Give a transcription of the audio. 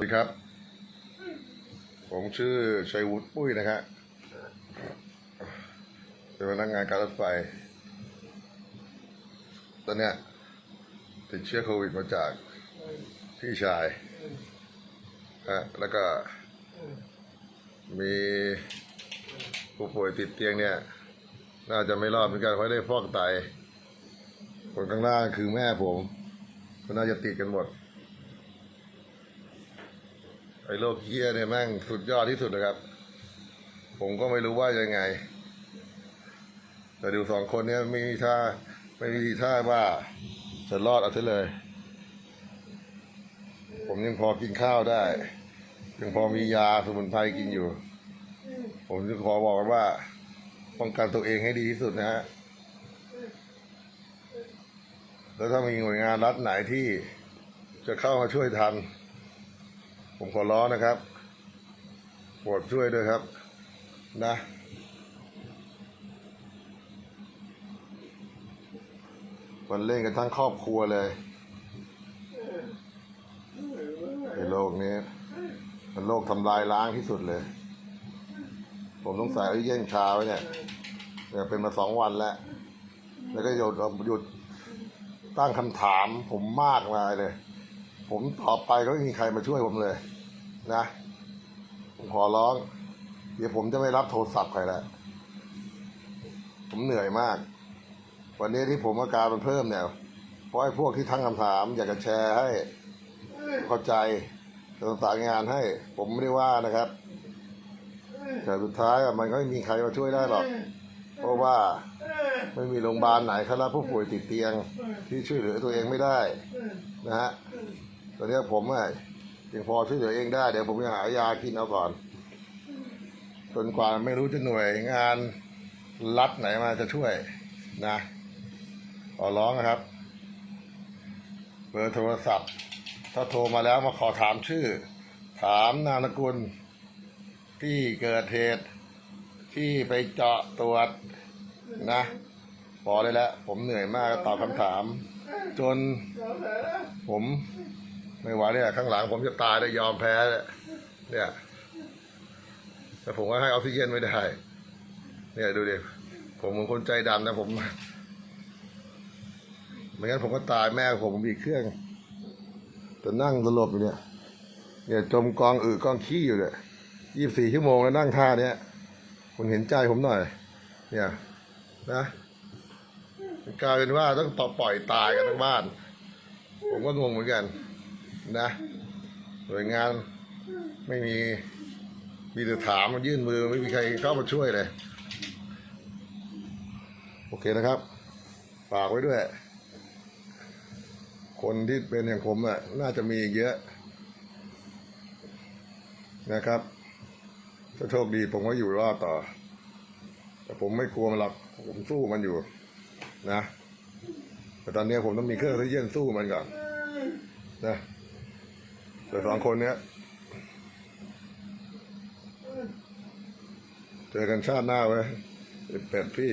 สวัสดีครับ ผมชื่อชัยวุฒิปุ้ยนะครับเป็นพนักงานการรถไฟ ตอนเนี้ยติดเชื้อโควิดมาจากพี่ชายฮะแล้วก็มีผู้ป่วยติดเตียงเนี่ย น่าจะไม่รอดเหมือนกันเพราะได้ฟอกไต คนข้างล่างคือแม่ผมก็น่าจะติดกันหมด ไอ้โรคเฮียเนี่ยแม่งสุดยอดที่สุดนะครับ ผมก็ไม่รู้ว่ายังไง แต่ดูสองคนเนี้ยไม่มีท่าไม่มีทีท่าว่าจะรอดเอาซะเลย ผมยังพอกินข้าวได้ ยังพอมียาสมุนไพรกินอยู่ ผมจะขอบอกว่าป้องกันตัวเองให้ดีที่สุดนะฮะแล้วถ้ามีหน่วยงานรัฐไหนที่จะเข้ามาช่วยทัน ผมขอร้องนะครับโปรดช่วยด้วยครับ นะมันเล่นกันทั้งครอบครัวเลยไอ้โรคนี้ มันโรคทำลายล้างที่สุดเลย ผมต้องใส่ไอ้เยี่ยงชาไว้เนี่ยเนี่ยเป็นมาสองวันแล้ว แล้วก็หยุดหยุดตั้งคำถามผมมากมายเลย ผมตอบไปก็ไม่มีใครมาช่วยผมเลย นะผมขอร้อง เดี๋ยวผมจะไม่รับโทรศัพท์ใครแล้วผมเหนื่อยมาก วันนี้ที่ผมอาการมันเพิ่มเนี่ยเพราะไอ้พวกที่ทั้งคำถาม อยากจะแชร์ให้เข้าใจจะประสานงานให้ ผมไม่ได้ว่านะครับแต่สุดท้ายมันก็ไม่มีใครมาช่วยได้หรอก เพราะว่าไม่มีโรงพยาบาลไหนเขารับผู้ป่วยติดเตียงที่ช่วยเหลือตัวเองไม่ได้นะฮะ ตอนนี้ผมอะยังพอช่วยเหลือเองได้ เดี๋ยวผมจะหายากินเอาก่อนจนกว่าไม่รู้จะหน่วยงานรัฐไหนมาจะช่วยนะขอร้องนะครับ เบอร์โทรศัพท์ ถ้าโทรมาแล้วมาขอถามชื่อ ถามนามสกุล ที่เกิดเหตุ ที่ไปเจาะตรวจนะพอเลยแล้วผมเหนื่อยมากตอบคำถาม จนผม ไม่ไหวเนี่ยข้างหลังผมจะตายได้ยอมแพ้เนี่ยเนี่ยแต่ผมก็ให้ออกซิเจนไม่ได้ เนี่ยดูดิผมเป็นคนใจดำนะผมไม่งั้นผมก็ตายแม่ผมมีเครื่องจะนั่งสลบอยู่เนี่ย เนี่ยจมกองอือกองขี้อยู่เนี่ยยี่สิบสี่ชั่วโมงแล้วนั่งท่าเนี้ยคุณเห็นใจผมหน่อย เนี่ยนะกลายเป็นว่าต้องต่อปล่อยตายกันทั้งบ้าน ผมก็งงเหมือนกัน นะหน่วยงานไม่มีมีแต่ถามมายื่นมือไม่มีใครเข้ามาช่วยเลย โอเคนะครับฝากไว้ด้วย คนที่เป็นอย่างผมอะน่าจะมีเยอะ นะครับถ้าโชคดีผมก็อยู่รอดต่อ แต่ผมไม่กลัวมันหรอกผมสู้มันอยู่ นะ แต่ตอนนี้ผมต้องมีเครื่องที่เย็นสู้มันก่อนนะ แต่สองคนเนี้ย เจอกันชาติหน้าไว้เป็ดพี่